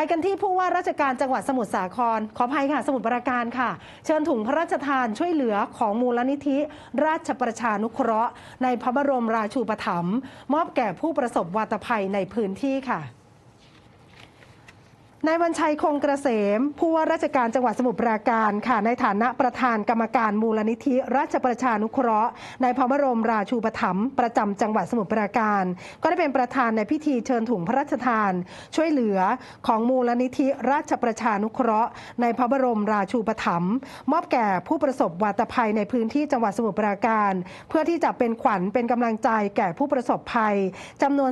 ไปกันที่ผู้ว่าราชการจังหวัดสมุทรสาคร ขออภัยค่ะ สมุทรปราการค่ะ เชิญถุงพระราชทานช่วยเหลือของมูลนิธิ ราชประชานุเคราะห์ ในพระบรมราชูปถัมภ์มอบแก่ผู้ประสบวาตภัยในพื้นที่ค่ะ นายวันชัยคงกระเกษมผู้ว่าราชการจังหวัดสมุทรปราการค่ะในฐานะประธานกรรมการมูลนิธิ ราชประชานุเคราะห์ในพระบรมราชูปถัมภ์ประจำจังหวัดสมุทรปราการ ก็ได้เป็นประธานในพิธีเชิญถุงพระราชทาน ช่วยเหลือของมูลนิธิ ราชประชานุเคราะห์ ในพระบรมราชูปถัมภ์มอบแก่ผู้ประสบวาตภัยในพื้นที่จังหวัดสมุทรปราการ เพื่อที่จะเป็นขวัญเป็นกำลังใจแก่ผู้ประสบภัยจำนวน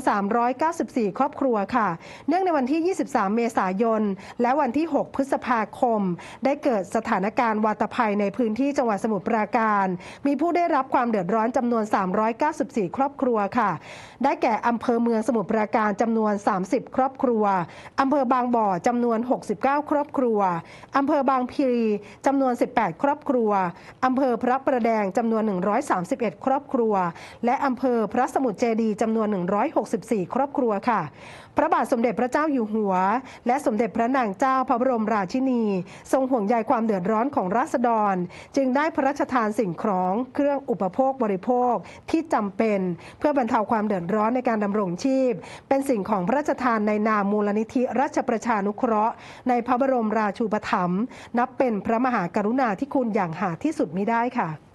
394 ครอบครัวค่ะ เนื่องในวันที่ 23 เมษายนและวันที่ 6 พฤษภาคม ได้เกิดสถานการณ์วาตภัยในพื้นที่จังหวัดสมุทรปราการ มีผู้ได้รับความเดือดร้อนจำนวน 394 ครอบครัวค่ะ ได้แก่อำเภอเมืองสมุทรปราการจำนวน 30 ครอบครัวอำเภอบางบ่อจำนวน 69 ครอบครัวอำเภอบางพลีจำนวน 18 ครอบครัวอำเภอพระประแดงจำนวน 131 ครอบครัว และอำเภอพระสมุทรเจดีจำนวน 164 ครอบครัวค่ะ พระบาทสมเด็จพระเจ้าอยู่หัว และสมเด็จพระนางเจ้าพระบรมราชินี ทรงห่วงใยความเดือดร้อนของราษฎร จึงได้พระราชทานสิ่งของเครื่องอุปโภคบริโภคที่จำเป็น เพื่อบรรเทาความเดือดร้อนในการดำรงชีพ เป็นสิ่งของพระราชทานในนามมูลนิธิราชประชานุเคราะห์ ในพระบรมราชูปถัมภ์นับเป็นพระมหากรุณาธิคุณอย่างหาที่สุดมิได้ค่ะ